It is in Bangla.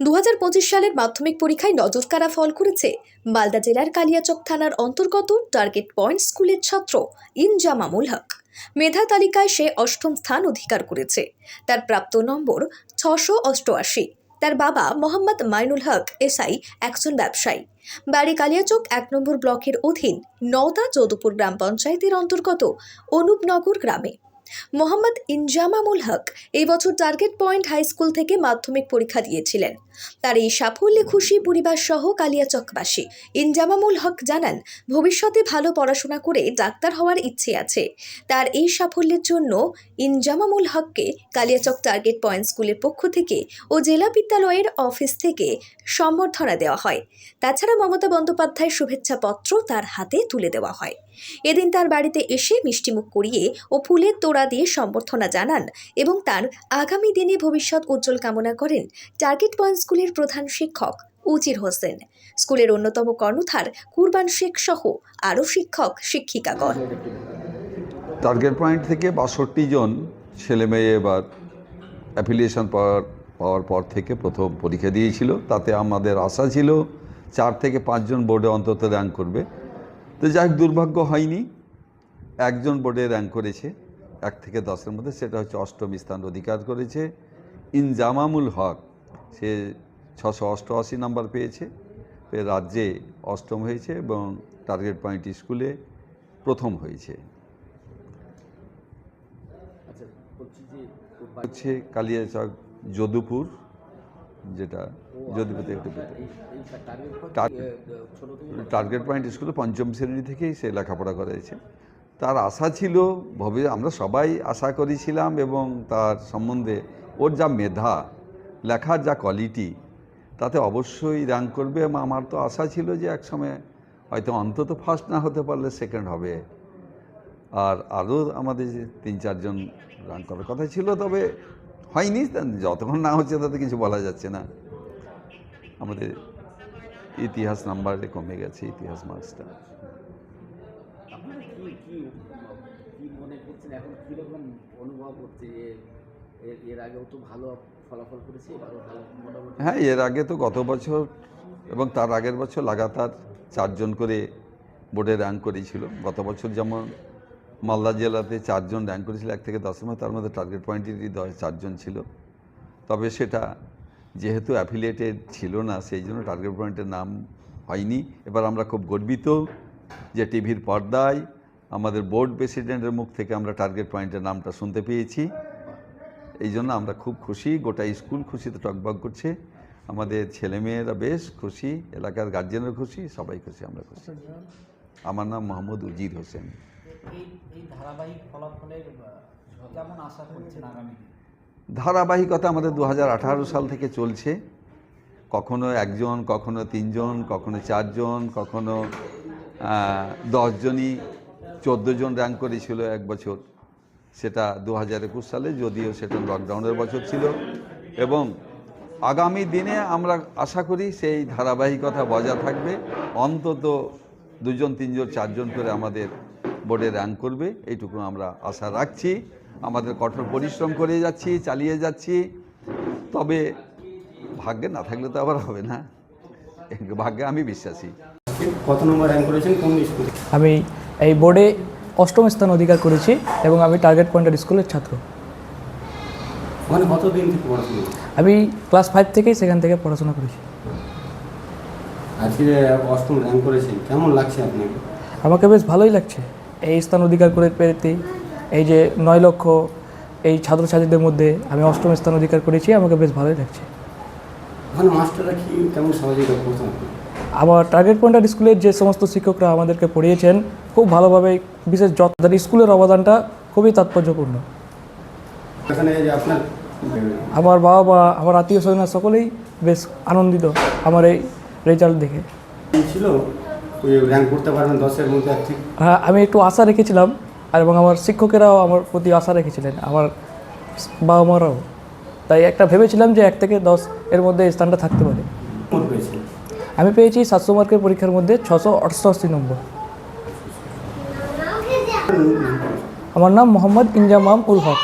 দু হাজার পঁচিশ সালের মাধ্যমিক পরীক্ষায় নজর নজরকাড়া ফল করেছে মালদা জেলার কালিয়াচক থানার অন্তর্গত টার্গেট পয়েন্ট স্কুলের ছাত্র ইনজামামুল হক। মেধা তালিকায় সে অষ্টম স্থান অধিকার করেছে। তার প্রাপ্ত নম্বর ছশো অষ্টআশি। তার বাবা মোহাম্মদ মাইনুল হক এসআই, একজন ব্যবসায়ী। বাড়ি কালিয়াচক এক নম্বর ব্লকের অধীন নওদা যদুপুর গ্রাম পঞ্চায়েতের অন্তর্গত অনুপনগর গ্রামে। মোহাম্মদ ইনজামামুল হক এই বছর টার্গেট পয়েন্ট হাই স্কুল থেকে মাধ্যমিক পরীক্ষা দিয়েছিলেন। তার এই সাফল্যে খুশি পরিবার সহ কালিয়াচকবাসী ইনজামামুল হক জানান, ভবিষ্যতে ভালো পড়াশোনা করে ডাক্তার হওয়ার ইচ্ছে আছে। তার এই সাফল্যের জন্য ইনজামামুল হককে কালিয়াচক টার্গেট পয়েন্ট স্কুলের পক্ষ থেকে ও জেলা বিদ্যালয়ের অফিস থেকে সম্বর্ধনা দেওয়া হয়। তাছাড়া মমতা বন্দ্যোপাধ্যায়ের শুভেচ্ছা পত্র তার হাতে তুলে দেওয়া হয়। এদিন তার বাড়িতে এসে মিষ্টিমুখ করিয়ে ও ফুলের তোড়া দিয়ে সম্বর্ধনা জানান এবং তার আগামী দিনে ভবিষ্যৎ উজ্জ্বল কামনা করেন টার্গেট পয়েন্ট স্কুলের প্রধান শিক্ষক উজির হোসেন। স্কুলের অন্যতম কর্ণধার কুরবান শেখ সহ আরও শিক্ষক, শিক্ষিকাগণ। টার্গেট পয়েন্ট থেকে বাষট্টি জন ছেলে মেয়ে এবার অ্যাফিলিয়েশন পাওয়ার পাওয়ার পর থেকে প্রথম পরীক্ষা দিয়েছিল। তাতে আমাদের আশা ছিল চার থেকে পাঁচজন বোর্ডে অন্তত র্যাঙ্ক করবে। তো যাই দুর্ভাগ্য হয়নি। একজন বোর্ডে র্যাঙ্ক করেছে। এক থেকে দশের মধ্যে সেটা হচ্ছে অষ্টম স্থান অধিকার করেছে। ইনজামামুল হক সে ছশো অষ্টআশি নাম্বার পেয়েছে। পেয়ে রাজ্যে অষ্টম হয়েছে এবং টার্গেট পয়েন্ট স্কুলে প্রথম হয়েছে। আচ্ছা হচ্ছে কালিয়াচক যদুপুর যেটা যদুপুর একটু এ, ছোট থেকে টার্গেট পয়েন্ট স্কুলে পঞ্চম শ্রেণি থেকেই সে লেখাপড়া করেছে। তার আশা ছিল, ভবে, আমরা সবাই আশা করেছিলাম এবং তার সম্বন্ধে ওর যা মেধা, লেখার যা কোয়ালিটি তাতে অবশ্যই র্যাঙ্ক করবে এবং আমার তো আশা ছিল যে একসময় হয়তো অন্তত ফার্স্ট না হতে পারলে সেকেন্ড হবে। আর আরও আমাদের তিন চারজন রান করার কথা ছিল, তবে হয়নি, যতক্ষণ না হচ্ছে তাতে কিছু বলা যাচ্ছে না। আমাদের ইতিহাস নাম্বারে কমে গেছে, ইতিহাস মার্কসটা আপনারা কি কি মনে করছেন? এখন কীরকম অনুভব হচ্ছে? এর আগেও তো ভালো ফলাফল করেছে হ্যাঁ এর আগে তো গত বছর এবং তার আগের বছর লাগাতার চারজন করে বোর্ডে র্যাঙ্ক করেছিল। গত বছর যেমন মালদা জেলাতে চারজন র্যাঙ্ক করেছিল, এক থেকে দশের মধ্যে তার মধ্যে টার্গেট পয়েন্টেরই দশ, চারজন ছিল। তবে সেটা যেহেতু অ্যাফিলিয়েটেড ছিল না, সেই জন্য টার্গেট পয়েন্টের নাম হয়নি। এবার আমরা খুব গর্বিত যে টিভির পর্দায় আমাদের বোর্ড প্রেসিডেন্টের মুখ থেকে আমরা টার্গেট পয়েন্টের নামটা শুনতে পেয়েছি। এই জন্য আমরা খুব খুশি গোটা স্কুল খুশিতে টকবক করছে। আমাদের ছেলেমেয়েরা বেশ খুশি এলাকার গার্জেনরা খুশি সবাই খুশি আমরা খুশি। আমার নাম মোহাম্মদ উজির হোসেন? ধারাবাহিকতা আমাদের দু হাজার আঠারো সাল থেকে চলছে। কখনো একজন কখনো তিনজন কখনো চারজন কখনো দশজনই চোদ্দ জন র্যাঙ্ক করেছিল এক বছর। সেটা দু হাজার একুশ সালে যদিও সেটা লকডাউনের বছর ছিল। এবং আগামী দিনে আমরা আশা করি সেই ধারাবাহিকতা বজায় থাকবে। অন্তত দুজন তিনজন চারজন করে আমাদের বোর্ডে র্যাঙ্ক করবে। এইটুকু আমরা আশা রাখছি। আমাদের কঠোর পরিশ্রম করে যাচ্ছি চালিয়ে যাচ্ছি। তবে ভাগ্যে না থাকলে তো আবার হবে না। ভাগ্যে আমি বিশ্বাসী। কত নম্বর র্যাঙ্ক করেছেন? কোন স্কুলে আমি এই বোর্ডে অষ্টম স্থান অধিকার করেছি এবং আমি টার্গেট পয়েন্টার স্কুলের ছাত্র। ওখানে কত দিন থেকে পড়াশোনা আমি ক্লাস ফাইভ থেকেই সেখান থেকে পড়াশোনা করেছি। আজকে অষ্টম র্যাঙ্ক করেছেন। কেমন লাগছে আপনাকে? আমাকে বেশ ভালোই লাগছে। এই স্থান অধিকার করে পেরেতে এই যে নয় লক্ষ এই ছাত্রছাত্রীদের মধ্যে আমি অষ্টম স্থান অধিকার করেছি আমাকে বেশ ভালোই লাগছে। মাস্টাররা কি কেমন সহযোগিতা করছেন আমার টার্গেট পয়েন্টার স্কুলের যে সমস্ত শিক্ষকরা আমাদেরকে পড়িয়েছেন খুব ভালোভাবে বিশেষ যত্ন স্কুলের অবদানটা খুবই তাৎপর্যপূর্ণ। আমার বাবা মা আমার আত্মীয় স্বজনরা সকলেই বেশ আনন্দিত আমার এই রেজাল্ট দেখে। ছিল? র্যাঙ্ক করতে পারবেন দশের মধ্যে হ্যাঁ আমি একটু আশা রেখেছিলাম আর এবং আমার শিক্ষকেরাও আমার প্রতি আশা রেখেছিলেন আমার বাবা মারাও তাই একটা ভেবেছিলাম যে এক থেকে দশ এর মধ্যে স্থানটা থাকতে পারে। আমি পেয়েছি সাতশো মার্কের পরীক্ষার মধ্যে ছশো অষ্টআশি নম্বর। আমার নাম মোহাম্মদ ইনজামাম উল হক।